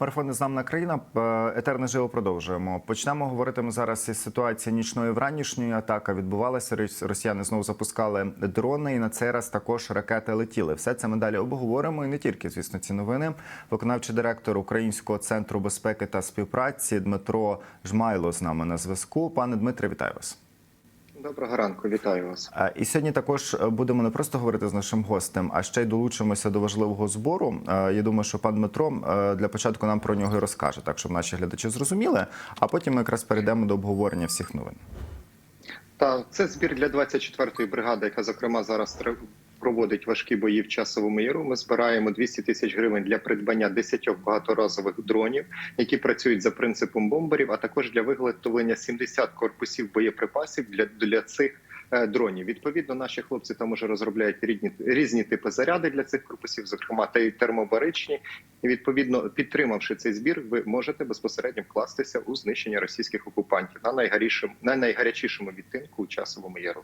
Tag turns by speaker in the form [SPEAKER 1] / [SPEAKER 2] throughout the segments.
[SPEAKER 1] Марафон «Незламна країна. Е, Етер наживо продовжуємо. Почнемо говорити ми зараз із ситуації нічної вранішньої атака. Відбувалася Рос- росіяни знову запускали дрони, і на цей раз також ракети летіли. Все це ми далі обговоримо. І не тільки, звісно, ці новини. Виконавчий директор Українського центру безпеки та співпраці Дмитро Жмайло з нами на зв'язку. Пане Дмитре, вітаю вас.
[SPEAKER 2] Доброго ранку, вітаю вас.
[SPEAKER 1] І сьогодні також е, будемо не просто говорити з нашим гостем, а ще й долучимося до важливого збору. Я думаю, що пан Дмитро е, для початку нам про нього і розкаже, так щоб наші глядачі зрозуміли. А потім ми якраз перейдемо до обговорення всіх новин.
[SPEAKER 2] Та це збір для 24-ї бригади, яка зокрема зараз проводить важкі бої в часовому яру. Ми збираємо 200 тисяч гривень для придбання 10 багаторазових дронів, які працюють за принципом бомберів, а також для виготовлення 70 корпусів боєприпасів для, для цих. е, Дронів відповідно, наші хлопці там уже розробляють різні різні типи заряди для цих корпусів, зокрема та й термобаричні. І відповідно, підтримавши цей збір, ви можете безпосередньо вкластися у знищення російських окупантів на найгарячішому на найгарячішому відтинку у часовому яру.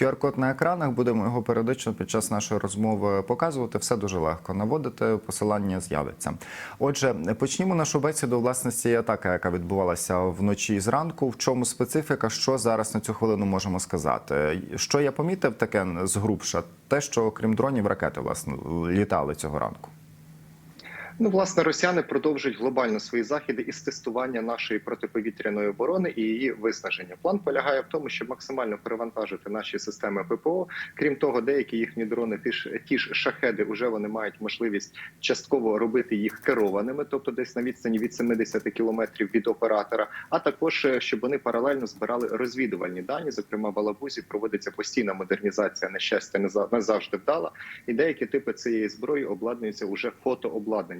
[SPEAKER 1] QR-код на екранах будемо його періодично під час нашої розмови показувати. Все дуже легко наводити. Посилання з'явиться. Отже, почнімо нашу бесіду цієї атаки, яка відбувалася вночі і зранку. В чому специфіка? Що зараз на цю хвилину можемо сказати? Що я помітив таке згрубша? Те, що крім дронів, ракети власне літали цього ранку.
[SPEAKER 2] Ну, власне, росіяни продовжують глобально свої заходи із тестування нашої протиповітряної оборони і її виснаження. План полягає в тому, щоб максимально перевантажити наші системи ППО. Крім того, деякі їхні дрони, ті ж ті ж шахеди, вже вони мають можливість частково робити їх керованими, тобто десь на відстані від 70 кілометрів від оператора. А також е, щоб вони паралельно збирали розвідувальні дані. Зокрема, в Алабузі проводиться постійна модернізація. На щастя, не за- не завжди вдала. І деякі типи цієї зброї обладнуються уже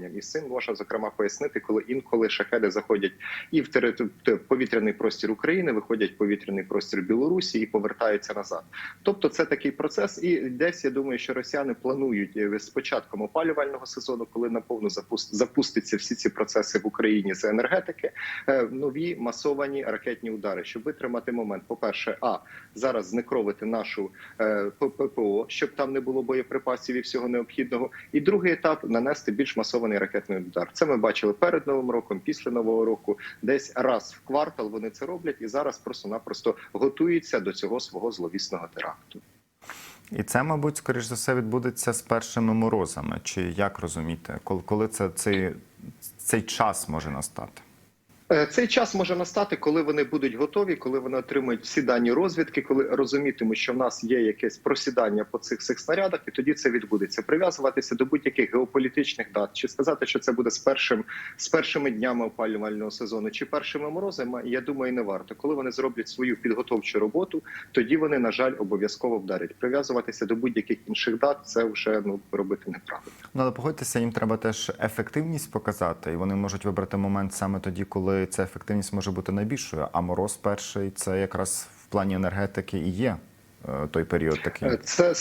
[SPEAKER 2] фотообладнанням. І з цим можна зокрема пояснити, коли інколи шахеди заходять і в повітряний простір України, виходять в повітряний простір Білорусі і повертаються назад. Тобто, це такий процес. І десь я думаю, що росіяни планують е, з початком опалювального сезону, коли наповну запуст- запустяться всі ці процеси в Україні з енергетики, е, нові масовані ракетні удари, щоб витримати момент. По перше, а зараз знекровити нашу е, ППО, щоб там не було боєприпасів і всього необхідного. І другий етап нанести більш масований ракетний удар. Це ми бачили перед новим роком, після нового року. Десь раз в квартал вони це роблять, і зараз просто-напросто готуються до цього свого зловісного теракту.
[SPEAKER 1] І це, мабуть, скоріш за все, відбудеться з першими морозами. Чи як розуміти, коли, коли це цей, цей час може настати?
[SPEAKER 2] Е, Цей час може настати, коли вони будуть готові, коли вони отримують всі дані розвідки, коли розумітимуть, що в нас є якесь просідання по цих цих снарядах, і тоді це відбудеться. Прив'язуватися до будь-яких геополітичних дат, чи сказати, що це буде з першим з першими днями опалювального сезону, чи першими морозами, я думаю, не варто. Коли вони зроблять свою підготовчу роботу, тоді вони, на жаль, обов'язково вдарять. Прив'язуватися до будь-яких інших дат це вже ну робити неправильно.
[SPEAKER 1] Ну, але погодьтеся, їм треба теж ефективність показати, і вони можуть вибрати момент саме тоді, коли ця ефективність може бути найбільшою. А мороз перший це якраз в плані енергетики і є е, той період такий.
[SPEAKER 2] Е, Це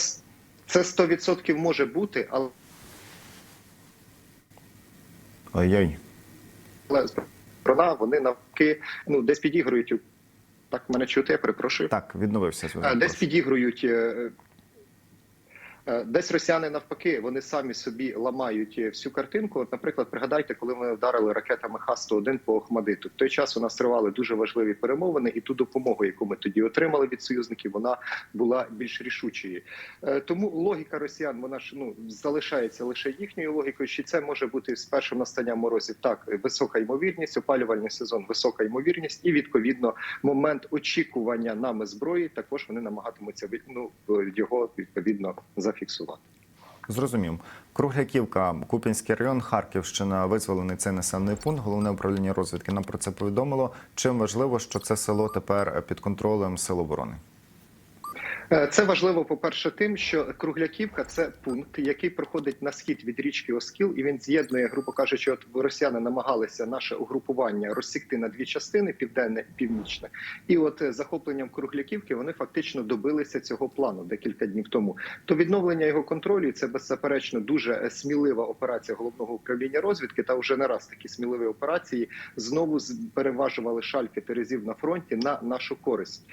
[SPEAKER 2] це 100% може бути, але
[SPEAKER 1] Ой-ой.
[SPEAKER 2] Але сторона вони навки ну десь підігрують. Так мене чути, я перепрошую.
[SPEAKER 1] Так, відновився
[SPEAKER 2] Е. Десь підігрують. Е, Десь росіяни навпаки, вони самі собі ламають е, всю картинку. От, наприклад, пригадайте, коли ми вдарили ракетами Х-101 по Охмадиту. В той час у нас тривали дуже важливі перемовини, і ту допомогу, яку ми тоді отримали від союзників, вона була більш рішучою. Е, Тому логіка росіян вона ж ну залишається лише їхньою логікою. Чи це може бути з першим настанням морозів? Так, висока ймовірність, опалювальний сезон, висока ймовірність, і відповідно момент очікування нами зброї також вони намагатимуться ну, його відповідно зафіксувати.
[SPEAKER 1] Зрозумів. Кругляківка, Купінський район, Харківщина, визволений цей населений пункт. Головне управління розвідки нам про це повідомило. Чим важливо, що це село тепер під контролем Сил оборони?
[SPEAKER 2] Е, Це важливо, по-перше, тим, що Кругляківка це пункт, який проходить на схід від річки Оскіл, і він з'єднує, грубо кажучи, от росіяни намагалися наше угрупування розсікти на дві частини південне і північне. І от е, захопленням Кругляківки вони фактично добилися цього плану декілька днів тому. То відновлення його контролю це беззаперечно дуже е, смілива операція головного управління розвідки. Та вже не раз такі сміливі операції знову переважували шальки терезів на фронті на нашу користь.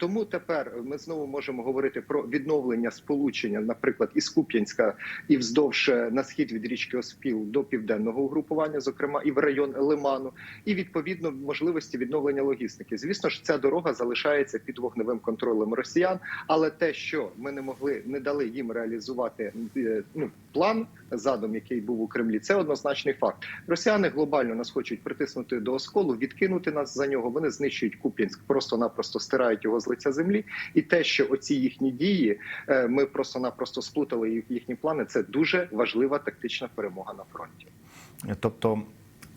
[SPEAKER 2] Тому тепер ми знову можемо. Можемо говорити про відновлення сполучення, наприклад, із Куп'янська і вздовж е, на схід від річки Оспіл до південного угрупування, зокрема і в район Лиману, і відповідно можливості відновлення логістики. Звісно ж, ця дорога залишається під вогневим контролем росіян, але те, що ми не могли, не дали їм реалізувати е, ну, план задум, який був у Кремлі, це однозначний факт. Росіяни глобально нас хочуть притиснути до осколу, відкинути нас за нього. Вони знищують Куп'янськ, просто-напросто стирають його з лиця землі. І те, що оці їхні дії, е, ми просто-напросто сплутали їхні плани. Це дуже важлива тактична перемога на фронті.
[SPEAKER 1] Тобто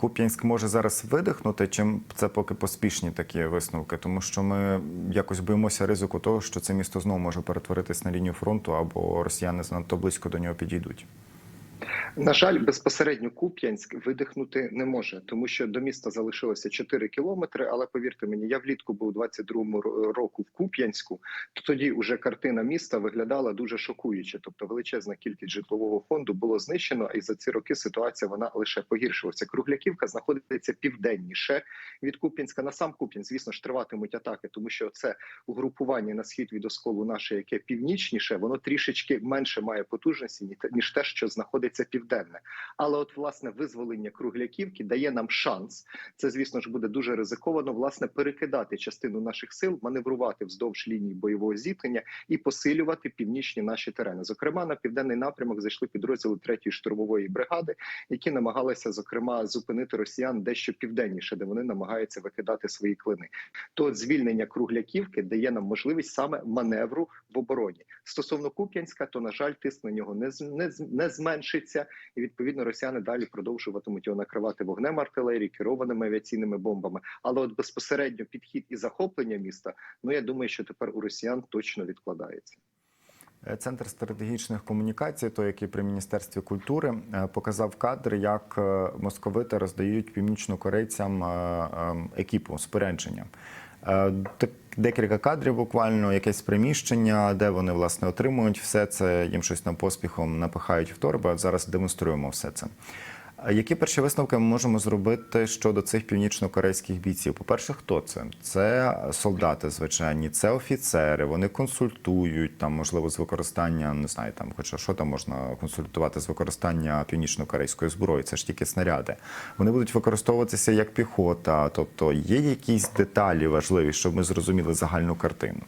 [SPEAKER 1] Куп'янськ може зараз видихнути, чим це поки поспішні такі висновки, тому що ми якось боїмося ризику того, що це місто знову може перетворитись на лінію фронту або росіяни занадто близько до нього підійдуть.
[SPEAKER 2] На жаль, безпосередньо Куп'янськ видихнути не може, тому що до міста залишилося 4 кілометри. Але повірте мені, я влітку був 22-му року в Куп'янську. То тоді уже картина міста виглядала дуже шокуюче. Тобто, величезна кількість житлового фонду було знищено, і за ці роки ситуація вона лише погіршилася. Кругляківка знаходиться південніше від Куп'янська. На сам Куп'янськ, звісно ж, триватимуть атаки, тому що це угрупування на схід від осколу наше, яке північніше, воно трішечки менше має потужності ніж те, що знаходиться південне. Але от власне визволення кругляківки дає нам шанс. Це звісно ж буде дуже ризиковано. Власне, перекидати частину наших сил, маневрувати вздовж лінії бойового зіткнення і посилювати північні наші терени. Зокрема, на південний напрямок зайшли підрозділи 3-ї штурмової бригади, які намагалися зокрема зупинити росіян дещо південніше, де вони намагаються викидати свої клини. То от звільнення кругляківки дає нам можливість саме маневру в обороні. Стосовно Куп'янська, то на жаль, тиск на нього не не, не зменшиться, і відповідно росіяни далі продовжуватимуть його накривати вогнем артилерії, керованими авіаційними бомбами. Але от безпосередньо підхід і захоплення міста, ну я думаю, що тепер у росіян точно відкладається.
[SPEAKER 1] Е, Центр стратегічних комунікацій, той, який при міністерстві культури, е, показав кадри, як е, московити роздають північнокорейцям е, е, екіпу спорядження. Декілька кадрів, буквально якесь приміщення, де вони власне отримують все це. Їм щось там поспіхом напихають в торби. От зараз демонструємо все це. Які перші висновки ми можемо зробити щодо цих північно-корейських бійців? По-перше, хто це? Це солдати звичайні, це офіцери. Вони консультують там, можливо, з використання, не знаю, там, хоча що там можна консультувати з використання північно-корейської зброї, це ж тільки снаряди. Вони будуть використовуватися як піхота. Тобто є якісь деталі важливі, щоб ми зрозуміли загальну картину.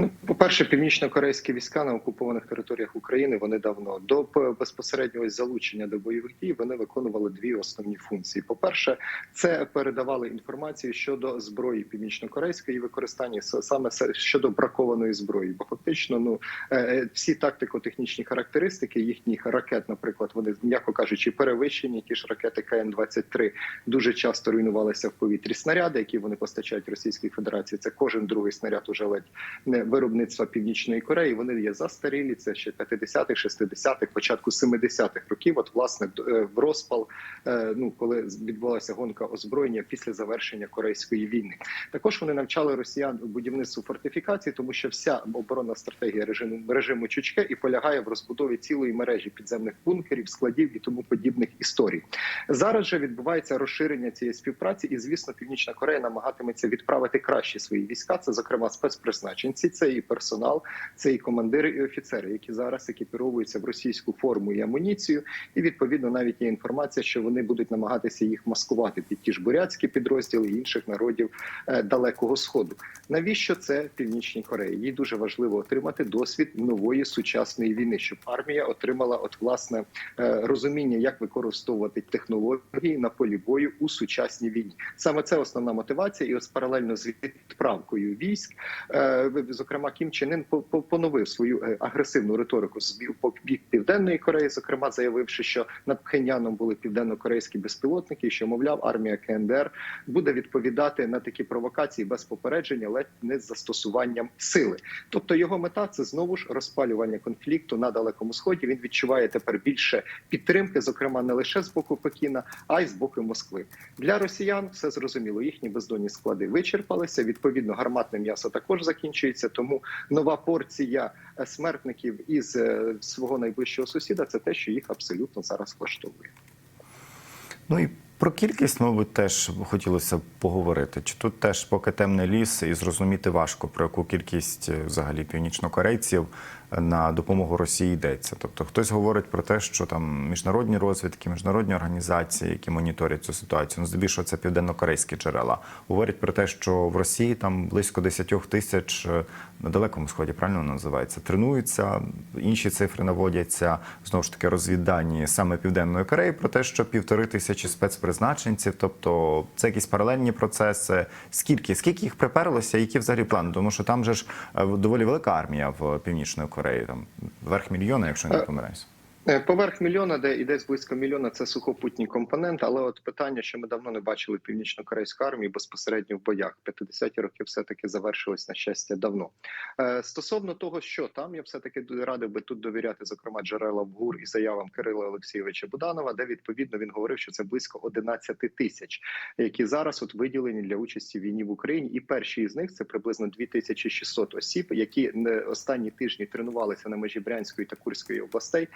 [SPEAKER 2] Ну, по-перше, північно-корейські війська на окупованих територіях України вони давно до безпосереднього залучення до бойових дій вони виконували дві основні функції. По-перше, це передавали інформацію щодо зброї північно-корейської використання саме щодо бракованої зброї. Бо фактично, ну е, е, всі тактико-технічні характеристики їхніх ракет, наприклад, вони м'яко кажучи, перевищені. Ті ж ракети КН-23 дуже часто руйнувалися в повітрі. Снаряди, які вони постачають Російській Федерації, це кожен другий снаряд уже ледь не виробництва Північної Кореї. Вони є застарілі. Це ще 50-х, 60-х, початку 70-х років. От власне е, в розпал, е, ну коли відбулася гонка озброєння після завершення корейської війни. Також вони навчали росіян будівництву фортифікацій, тому що вся оборонна стратегія режиму режиму Чучке і полягає в розбудові цілої мережі підземних бункерів, складів і тому подібних історій. Зараз же відбувається розширення цієї співпраці, і звісно, Північна Корея намагатиметься відправити кращі свої війська. Це зокрема спецпризначенці, це і персонал, це і командири і офіцери, які зараз екіпіровуються в російську форму і амуніцію. І відповідно навіть є інформація, що вони будуть намагатися їх маскувати під ті ж бурятські підрозділи інших народів е, далекого сходу. Навіщо це Північній Кореї? Їй дуже важливо отримати досвід нової сучасної війни, щоб армія отримала от власне е, розуміння, як використовувати технології на полі бою у сучасній війні. Саме це основна мотивація, і ось паралельно з відправкою військ, е, зокрема Кім Чен Ін по- по- поновив свою е, агресивну риторику з по бік південної Кореї, зокрема заявивши, що над Пхеньяном були південно-корейські безпілотники, що мовляв, армія КНДР буде відповідати на такі провокації без попередження, ледь не з застосуванням сили. Тобто його мета це знову ж розпалювання конфлікту на далекому сході. Він відчуває тепер більше підтримки, зокрема не лише з боку Пекіна, а й з боку Москви. Для росіян все зрозуміло. Їхні бездонні склади вичерпалися. Відповідно, гарматне м'ясо також закінчується. Тому нова порція е, смертників із е, свого найближчого сусіда це те, що їх абсолютно зараз влаштовує.
[SPEAKER 1] Ну і Про кількість, мабуть, теж хотілося б поговорити. Чи тут теж поки темний ліс і зрозуміти важко, про яку кількість е, взагалі північнокорейців на допомогу Росії йдеться? Тобто хтось говорить про те, що там міжнародні розвідки, міжнародні організації, які моніторять цю ситуацію, ну здебільшого це південно-корейські джерела, говорять про те, що в Росії там близько 10 тисяч е, на далекому сході, правильно називається, тренуються. Інші цифри наводяться знову ж таки розвіддані саме південної Кореї про те, що півтори тисячі спецпризначенців, тобто це якісь паралельні процеси. Скільки скільки їх приперлося? Які взагалі плани? Тому що там же ж е, доволі велика армія в північної Кореї, там верх мільйона, якщо не
[SPEAKER 2] помираюсь.
[SPEAKER 1] помиляюсь.
[SPEAKER 2] Е, Поверх мільйона, де і десь близько мільйона, це сухопутні компоненти. Але от питання, що ми давно не бачили північно-корейську армію безпосередньо в боях. 50-ті роки все таки завершились на щастя давно. Е, Стосовно того, що там, я все таки радив би тут довіряти, зокрема, джерелам ГУР і заявам Кирила Олексійовича Буданова, де відповідно він говорив, що це близько 11 тисяч, які зараз от виділені для участі в війні в Україні. І перші із них це приблизно 2600 осіб, які останні тижні тренувалися на межі Брянської та Курської областей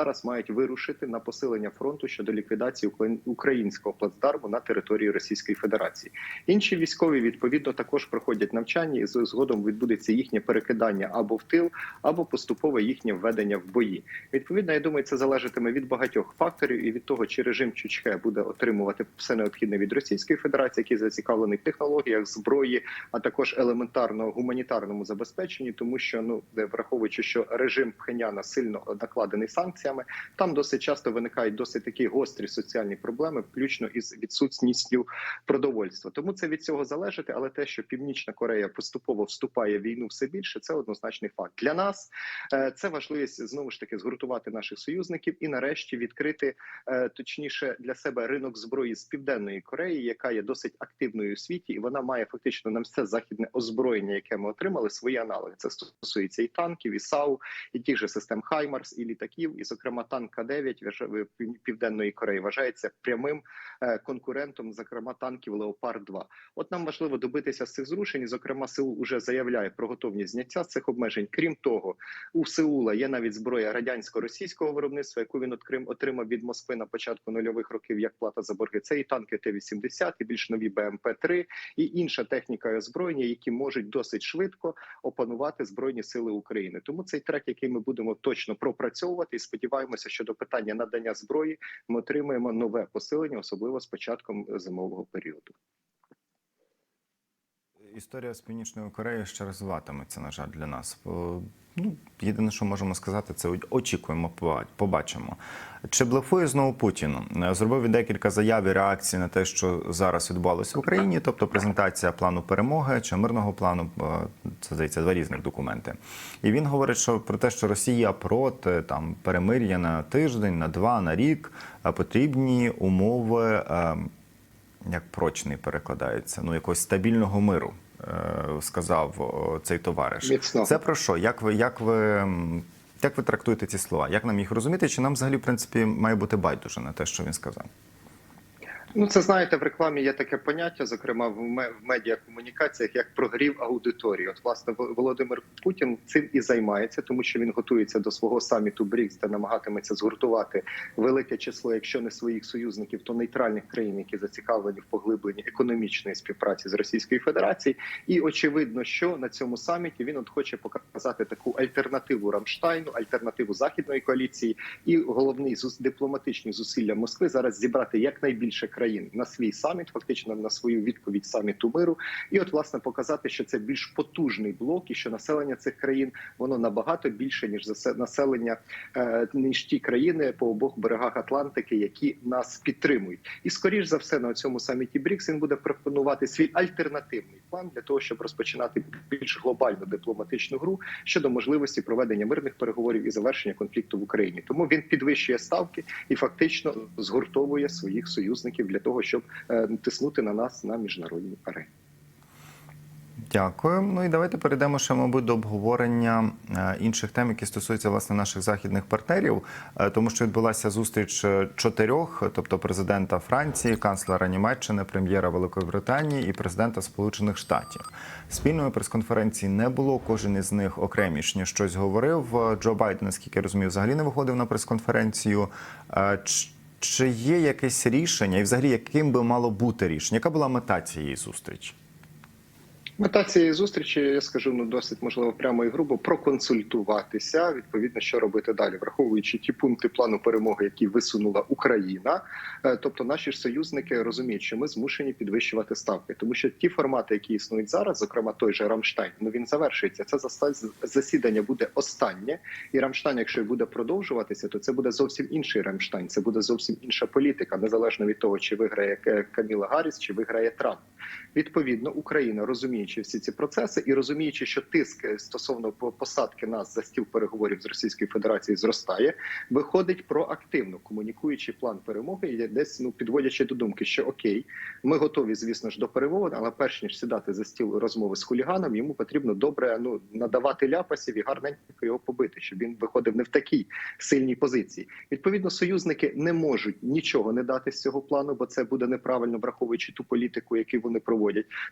[SPEAKER 2] зараз мають вирушити на посилення фронту щодо ліквідації українського плацдарму на території Російської Федерації. Інші військові відповідно також проходять навчання, і згодом відбудеться їхнє перекидання або в тил, або поступове їхнє введення в бої. Відповідно, я думаю, це залежатиме від багатьох факторів і від того, чи режим Чучхе буде отримувати все необхідне від Російської Федерації, який зацікавлений в технологіях, зброї, а також елементарно гуманітарному забезпеченні, тому що ну враховуючи, що режим Пхеняна сильно накладений санкціями, там досить часто виникають досить такі гострі соціальні проблеми, включно із відсутністю продовольства. Тому це від цього залежить, але те, що Північна Корея поступово вступає в війну все більше, це однозначний факт. Для нас е, це важливість знову ж таки згуртувати наших союзників і нарешті відкрити е, точніше для себе ринок зброї з південної Кореї, яка є досить активною у світі, і вона має фактично на все західне озброєння, яке ми отримали, свої аналоги. Це стосується і танків, і САУ, і тих же систем Хаймарс, і літаків, і зокрема танк К-9 південної Кореї вважається прямим е, конкурентом, зокрема танків Леопард 2 От нам важливо добитися з цих зрушень. Зокрема, Сеул уже заявляє про готовність зняття цих обмежень. Крім того, у Сеула є навіть зброя радянсько-російського виробництва, яку він отримав від Москви на початку нульових років як плата за борги. Це і танки Т-80, і більш нові БМП-3, і інша техніка і озброєння, які можуть досить швидко опанувати збройні сили України. Тому цей трек, який ми будемо точно пропрацьовувати, і сподіваємося, що до питання надання зброї ми отримаємо нове посилення, особливо з початком зимового періоду.
[SPEAKER 1] Історія з Північною Кореєю ще розвиватиметься, на жаль, для нас. Ну, єдине, що можемо сказати, це очікуємо, побачимо. Чи блефує знову Путін? Е, Зробив декілька заяв і реакцій на те, що зараз відбувалося в Україні, тобто презентація плану перемоги чи мирного плану. Це здається два різних документи. І він говорить, що про те, що Росія проти там перемир'я на тиждень, на два, на рік е, потрібні умови. Як прочний перекладається, ну якогось стабільного миру, е, сказав цей товариш.
[SPEAKER 2] Міцно.
[SPEAKER 1] Це про що? Як ви, як ви, як ви трактуєте ці слова? Як нам їх розуміти? Чи нам взагалі, в принципі, має бути байдуже на те, що він сказав?
[SPEAKER 2] Ну, це знаєте, в рекламі є таке поняття, зокрема в ме- в медіакомунікаціях, як прогрів аудиторії. От власне Володимир Путін цим і займається, тому що він готується до свого саміту БРІКС, де намагатиметься згуртувати велике число, якщо не своїх союзників, то нейтральних країн, які зацікавлені в поглибленні економічної співпраці з Російською Федерацією. І очевидно, що на цьому саміті він от хоче показати таку альтернативу Рамштайну, альтернативу західної коаліції, і головний зус- дипломатичні зусилля Москви зараз зібрати якнайбільше країн на свій саміт, фактично на свою відповідь саміту миру, і от власне показати, що це більш потужний блок, і що населення цих країн воно набагато більше ніж населення е, ніж ті країни по обох берегах Атлантики, які нас підтримують. І скоріш за все на цьому саміті БРІКС він буде пропонувати свій альтернативний план для того, щоб розпочинати більш глобальну дипломатичну гру щодо можливості проведення мирних переговорів і завершення конфлікту в Україні. Тому він підвищує ставки і фактично згуртовує своїх союзників для того, щоб е, тиснути на нас на міжнародній арені.
[SPEAKER 1] Дякую. Ну і давайте перейдемо ще, мабуть, до обговорення е, інших тем, які стосуються власне наших західних партнерів, Е, тому що відбулася зустріч чотирьох, тобто президента Франції, канцлера Німеччини, прем'єра Великої Британії і президента Сполучених Штатів. Спільної прес-конференції не було. Кожен із них окремішні щось говорив. Джо Байден, наскільки я розумію, взагалі не виходив на прес-конференцію. Чи є якесь рішення, і взагалі яким би мало бути рішення? Яка була мета цієї зустрічі?
[SPEAKER 2] Мета цієї зустрічі, я скажу ну досить можливо прямо і грубо проконсультуватися відповідно, що робити далі, враховуючи ті пункти плану перемоги, які висунула Україна. Е, Тобто, наші ж союзники розуміють, що ми змушені підвищувати ставки, тому що ті формати, які існують зараз, зокрема той же Рамштайн, ну він завершується. Це засідання буде останнє, і Рамштайн, якщо буде продовжуватися, то це буде зовсім інший Рамштайн. Це буде зовсім інша політика, незалежно від того, чи виграє Каміла Гарріс, чи виграє Трамп. Відповідно, Україна розуміючи всі ці процеси і розуміючи, що тиск е, стосовно посадки нас за стіл переговорів з Російською Федерацією зростає, виходить проактивно комунікуючи план перемоги, і десь ну підводячи до думки, що окей, ми готові, звісно ж, до перемовин, але перш ніж сідати за стіл розмови з хуліганом, йому потрібно добре ну надавати ляпасів і гарненько його побити, щоб він виходив не в такій сильній позиції. Відповідно, союзники не можуть нічого не дати з цього плану, бо це буде неправильно, враховуючи ту політику, яку вони проводять.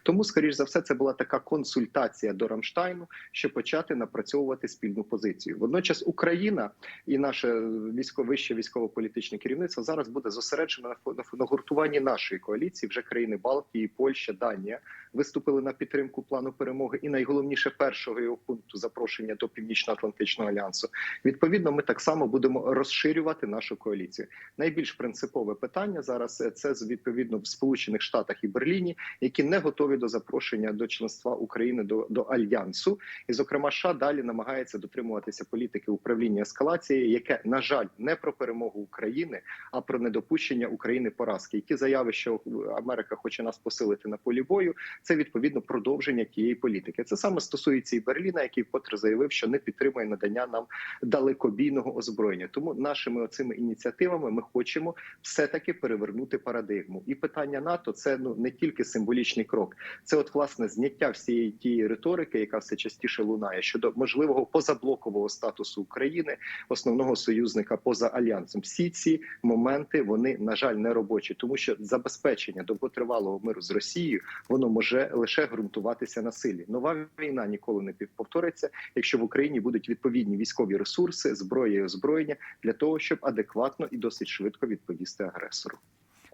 [SPEAKER 2] Тому, скоріш за все, це була така консультація до Рамштайну, щоб почати напрацьовувати спільну позицію. Водночас Україна і наше військовище військово-політичне керівництво зараз буде зосереджено на гуртуванні нашої коаліції. Вже країни Балтії, Польща, Данія виступили на підтримку плану перемоги. І найголовніше першого його пункту запрошення до Північно-Атлантичного альянсу. Відповідно, ми так само будемо розширювати нашу коаліцію. Найбільш принципове питання зараз е, це відповідно в Сполучених Штатах і Берліні, які не готові до запрошення до членства України до, до альянсу. І, зокрема, США далі намагається дотримуватися політики управління ескалації, яке на жаль не про перемогу України, а про недопущення України поразки. І ті заяви, що Америка хоче нас посилити на полі бою, це відповідно продовження тієї політики. Це саме стосується і Берліна, який вкотре заявив, що не підтримує надання нам далекобійного озброєння. Тому нашими оцими ініціативами ми хочемо все таки перевернути парадигму. І питання НАТО це ну не тільки символічний крок, це от власне зняття всієї тієї риторики, яка все частіше лунає щодо можливого позаблокового статусу України, основного союзника поза альянсом. Всі ці моменти вони на жаль не робочі, тому що забезпечення довготривалого миру з Росією воно може лише ґрунтуватися на силі. Нова війна ніколи не повториться, якщо в Україні будуть відповідні військові ресурси, зброя і озброєння для того, щоб адекватно і досить швидко відповісти агресору.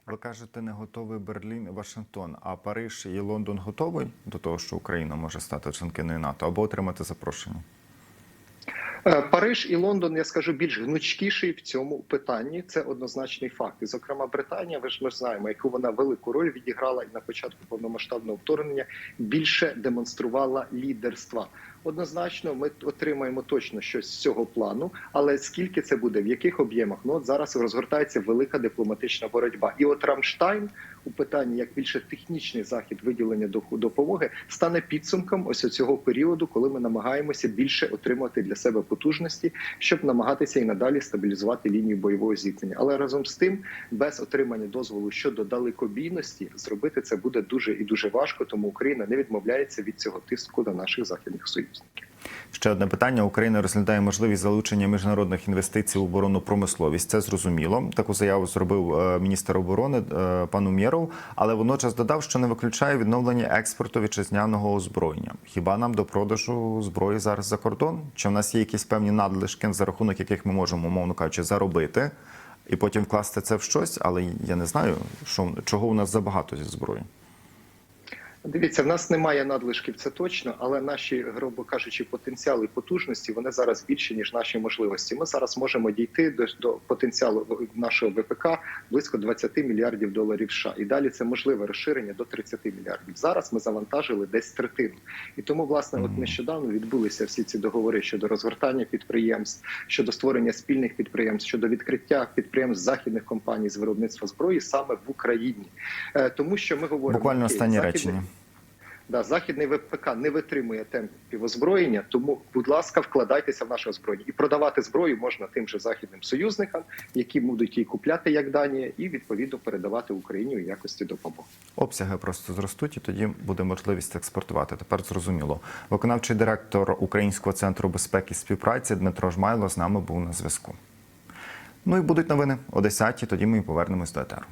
[SPEAKER 1] Ви кажете, не готовий Берлін Вашингтон, а Париж і Лондон готовий до того, що Україна може стати членкиною НАТО або отримати запрошення?
[SPEAKER 2] Е, Париж і Лондон, я скажу, більш гнучкіший в цьому питанні. Це однозначний факт. І, зокрема, Британія, ви ж ми знаємо, яку вона велику роль відіграла і на початку повномасштабного вторгнення більше демонструвала лідерства. Однозначно, ми отримаємо точно щось з цього плану, але скільки це буде, в яких об'ємах? Ну от зараз розгортається велика дипломатична боротьба. І от Рамштайн у питанні як більше технічний захід виділення до- допомоги стане підсумком ось цього періоду, коли ми намагаємося більше отримати для себе потужності, щоб намагатися і надалі стабілізувати лінію бойового зіткнення. Але разом з тим, без отримання дозволу щодо далекобійності, зробити це буде дуже і дуже важко. Тому Україна не відмовляється від цього тиску до наших західних союзників.
[SPEAKER 1] Ще одне питання. Україна розглядає можливість залучення міжнародних інвестицій у оборонну промисловість. Це зрозуміло. Таку заяву зробив е, міністр оборони е, пан Умєров, але водночас додав, що не виключає відновлення експорту вітчизняного озброєння. Хіба нам до продажу зброї зараз за кордон? Чи в нас є якісь певні надлишки, за рахунок яких ми можемо, умовно кажучи, заробити і потім вкласти це в щось? Але я не знаю, що чого у нас забагато зі зброї.
[SPEAKER 2] Дивіться, в нас немає надлишків, це точно, але наші, грубо кажучи, потенціали потужності вони зараз більші ніж наші можливості. Ми зараз можемо дійти до, до потенціалу нашого ВПК близько 20 мільярдів доларів. США. і далі це можливе розширення до 30 мільярдів. Зараз ми завантажили десь третину, і тому, власне, от нещодавно відбулися всі ці договори щодо розгортання підприємств, щодо створення спільних підприємств, щодо відкриття підприємств західних компаній з виробництва зброї саме в Україні, Е, тому що ми говоримо
[SPEAKER 1] Буквально
[SPEAKER 2] західний-
[SPEAKER 1] речення.
[SPEAKER 2] Да, західний ВПК не витримує темпів озброєння, тому, будь ласка, вкладайтеся в наше озброєння. І продавати зброю можна тим же західним союзникам, які будуть її купляти як Данія, і відповідно передавати Україні у якості допомоги.
[SPEAKER 1] Обсяги просто зростуть, і тоді буде можливість експортувати. Тепер зрозуміло. Виконавчий директор Українського центру безпеки і співпраці Дмитро Жмайло з нами був на зв'язку. Ну і будуть новини о 10 тоді ми повернемось до етеру.